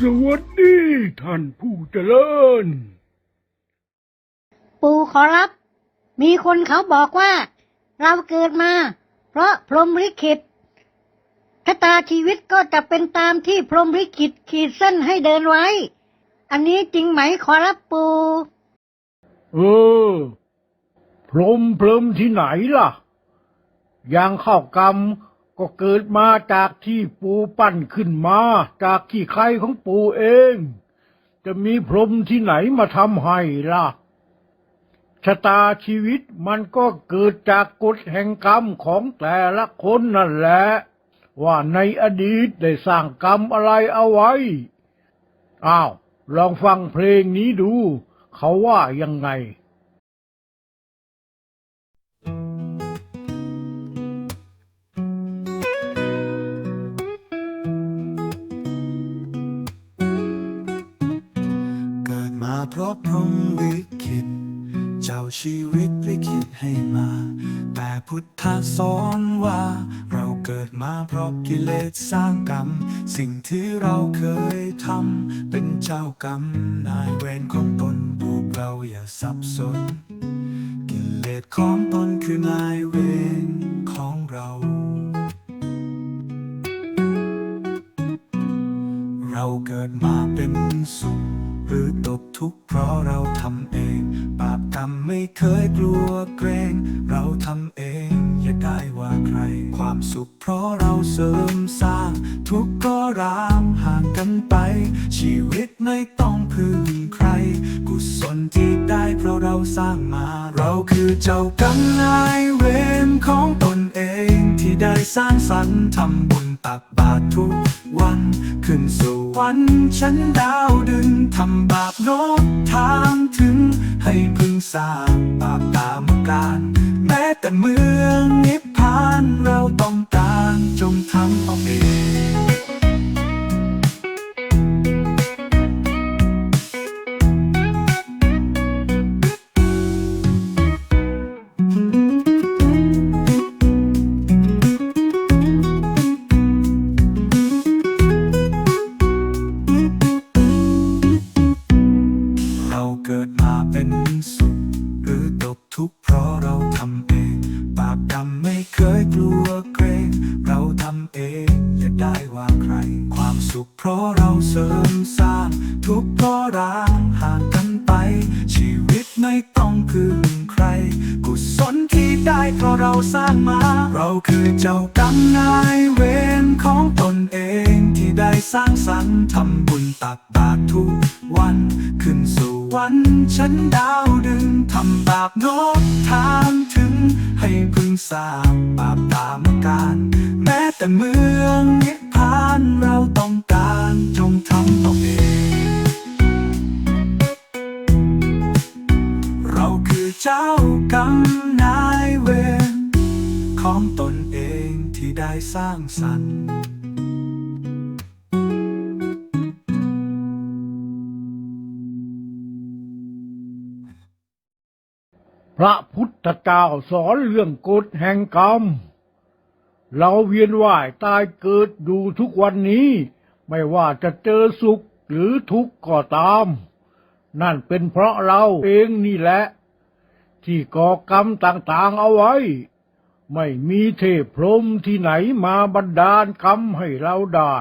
ท่านผู้เจริญ ปู่ขอรับ มีคนเขาบอกว่า เราเกิดมา เพราะพรหมลิขิตชะตาชีวิตก็จะเป็นตามที่พรหมลิขิตขีดเส้นให้เดินไว้ อันนี้จริงไหมขอรับปู่เออ พรหมเพลิมที่ไหนล่ะ อย่างข้าวกรรม ก็เกิดมาจากที่ปูปั้นขึ้นมา จากที่ใครของปูเอง จะมีพรหมที่ไหนมาทำให้ล่ะชะตาชีวิตมันก็เกิดจากกฎแห่งกรรมของแต่ละคนนั่นแหละ ว่าในอดีตได้สร้างกรรมอะไรเอาไว้ อ้าว ลองฟังเพลงนี้ดู เขาว่ายังไง เกิดมาเพราะพรหมลิขิตเจ้าชีวิตลิขิตให้มา แต่พุทธสอนว่า เราเกิดมาเพราะกิเลสสร้างกรรม สิ่งที่เราเคยทำเป็นเจ้ากรรมนายเวรของตนพวกเราอย่าสับสน กิเลสของตนคือนายเวรของเรา รามห่างกันไป ชีวิตไม่ต้องพึ่งใคร กุศลที่ได้เพราะเราสร้างมา เราคือเจ้ากรรมนายเวรของตนเองที่ได้สร้างสรรค์ทำบุญตักบาตรทุกวัน ขึ้นสู่วันชั้นดาวดึงทำบาปโนบทางถึง ให้พึงสร้างบาปตามการ แม้แต่เมืองนิพพานเราต้อง สร้างมา เราคือเจ้ากรรมนายเวรของตนเองที่ได้สร้างสรรค์ทำบุญตักบาตรทุกวัน ขึ้นสู่วันชั้นดาวดึงทำบาปโนบทางถึง ให้พึงสร้างบาปตามการ แม้แต่เมืองนิพพานเรา ร้างสรรค์พระพุทธเจ้าสอนเรื่องกฎแห่งกรรม เราเวียนว่ายตายเกิดอยู่ทุกวันนี้ ไม่ว่าจะเจอสุขหรือทุกข์ก็ตาม นั่นเป็นเพราะเราเองนี่แหละ ที่ก่อกรรมต่างๆเอาไว้ ไม่มีเทพพรหมที่ไหนมาบันดาลกรรมให้เราได้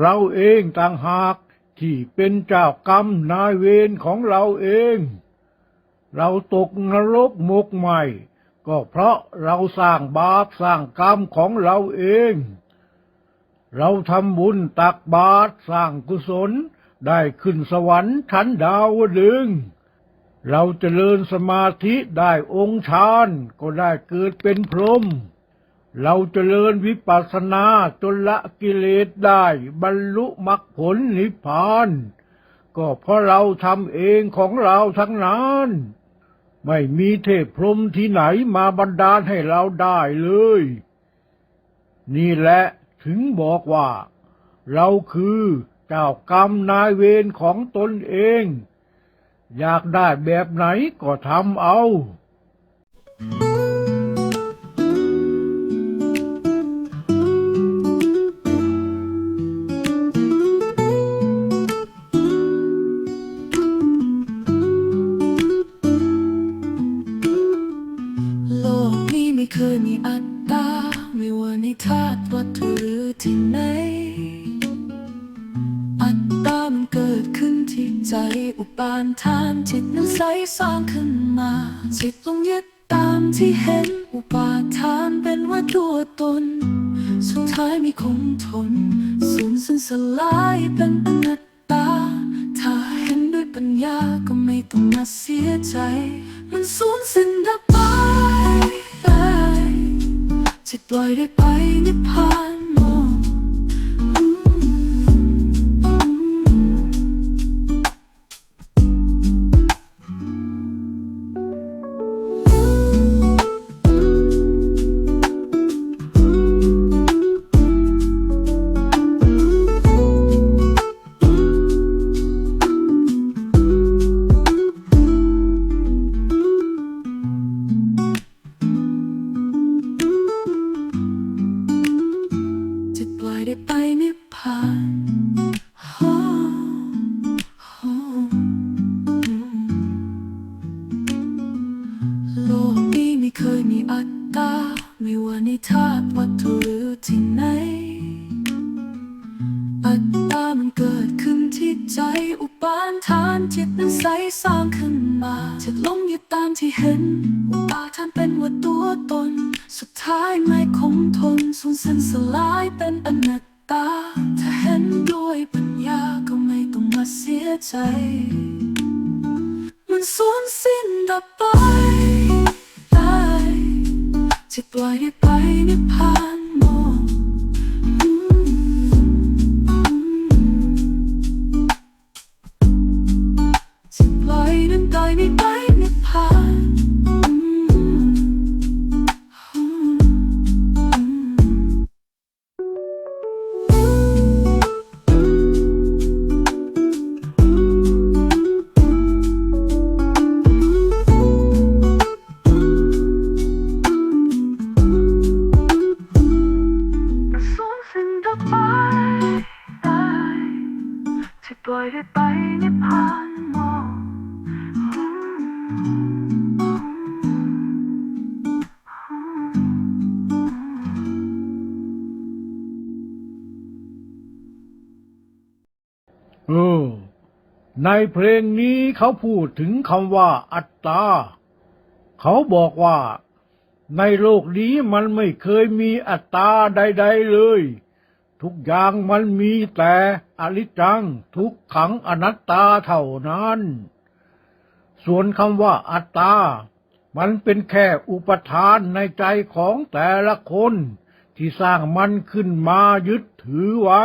เราเองต่างหากที่เป็นเจ้ากรรมนายเวรของเราเอง เราตกนรกหมกใหม่ ก็เพราะเราสร้างบาปสร้างกรรมของเราเอง เราทำบุญตักบาตรสร้างกุศลได้ขึ้นสวรรค์ชั้นดาวดึงส์ เราจเจริญสมาธิได้องค์ฌานก็ได้เกิดเป็นพรหม เราจเจริญวิปัสสนาจนละกิเลสได้บรรลุมรรคผลนิพพาน ก็เพราะเราทำเองของเราทั้งนั้น ไม่มีเทพพรหมที่ไหนมาบันดาลให้เราได้เลย นี่แหละถึงบอกว่า เราคือเจ้ากรรมนายเวรของตนเอง อยากได้แบบไหนก็ทำเอา ที่เห็นอุปาทานเป็นว่าตัวตน สุดท้ายไม่คงทน สูญสิ้นสลายเป็นอนัตตา ถ้าเห็นด้วยปัญญาก็ไม่ต้องมาเสียใจ มันสูญสิ้นดับไปจิตปล่อยได้ไปนิพพาน อัตตามันเกิดขึ้นที่ใจอุปาทานจิตนั้นใสสร้างขึ้นมาจะลงยึดตามที่เห็น อุปาทานเป็นว่าตัวตน สุดท้ายไม่คงทนสูญสิ้นสลายเป็นอนัตตา ถ้าเห็นด้วยปัญญาก็ไม่ต้องมาเสียใจ มันสูญสิ้นดับไปได้จะปล่อยให้ไปนิพพาน ในเพลงนี้เขาพูดถึงคำว่าอัตตา เขาบอกว่า ในโลกนี้มันไม่เคยมีอัตตาใด ๆ เลย ทุกอย่างมันมีแต่อนิจังทุกขังอนัตตาเท่านั้น ส่วนคำว่าอัตตา มันเป็นแค่อุปทานในใจของแต่ละคนที่สร้างมันขึ้นมายึดถือไว้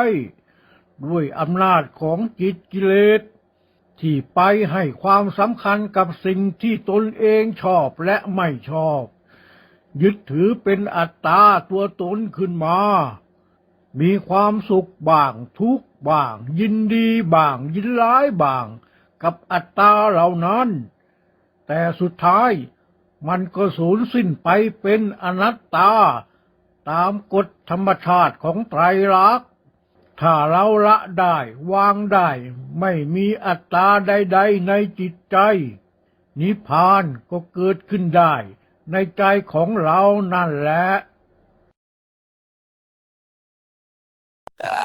ด้วยอำนาจของจิตกิเลส ที่ไปให้ความสำคัญกับสิ่งที่ตนเองชอบและไม่ชอบ ยึดถือเป็นอัตตาตัวตนขึ้นมา มีความสุขบ้างทุกข์บ้าง ยินดีบ้าง ยินร้ายบ้าง กับอัตตาเหล่านั้น แต่สุดท้ายมันก็สูญสิ้นไปเป็นอนัตตา ตามกฎธรรมชาติของไตรลักษณ์ ถ้าเราละได้ วางได้ ไม่มีอัตตาใด ๆ ในจิตใจ นิพพานก็เกิดขึ้นได้ ในใจของเรานั่นแหละ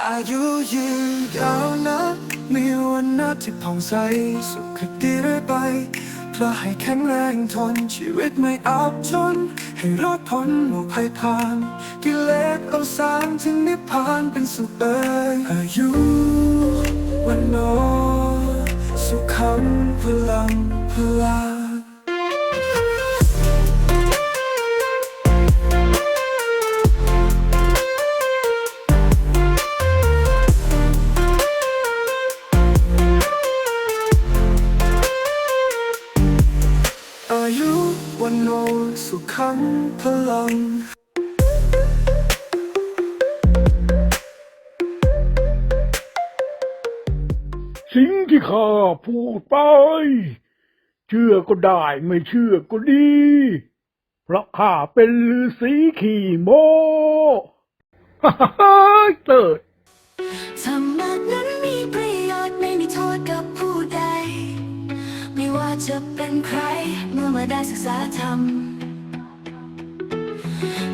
อายุยืนยาวนะมีวันนัดที่ผ่องใส สุขดีเรื่อยไป เพื่อให้แข็งแรงทนชีวิตไม่อับจน ให้รอดพ้นหมู่ภัยผ่านกิเลสเอาสารถึงนิพพานเป็นสุขเอ่ยอายุวันโนสุขังพลังพลา สิ่งที่ข้าพูดไป เชื่อก็ได้ไม่เชื่อก็ดี เพราะข้าเป็นฤาษีขี่โมฮ่าฮ่าฮ่าเติดธรรมะนั้นมีประโยชน์ไม่มีโทษกับผู้ใด ไม่ว่าจะเป็นใครเมื่อมาได้ศึกษาธรรม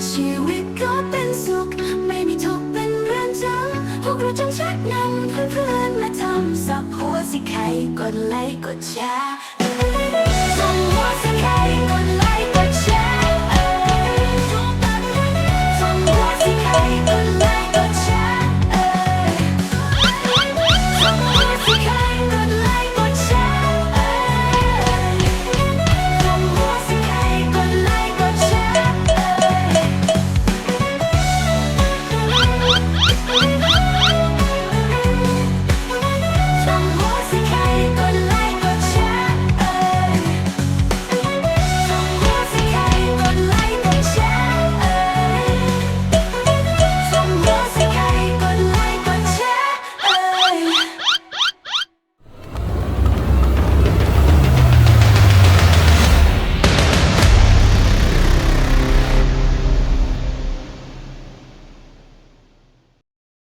ชีวิต ใครกดไลค์กดแชร์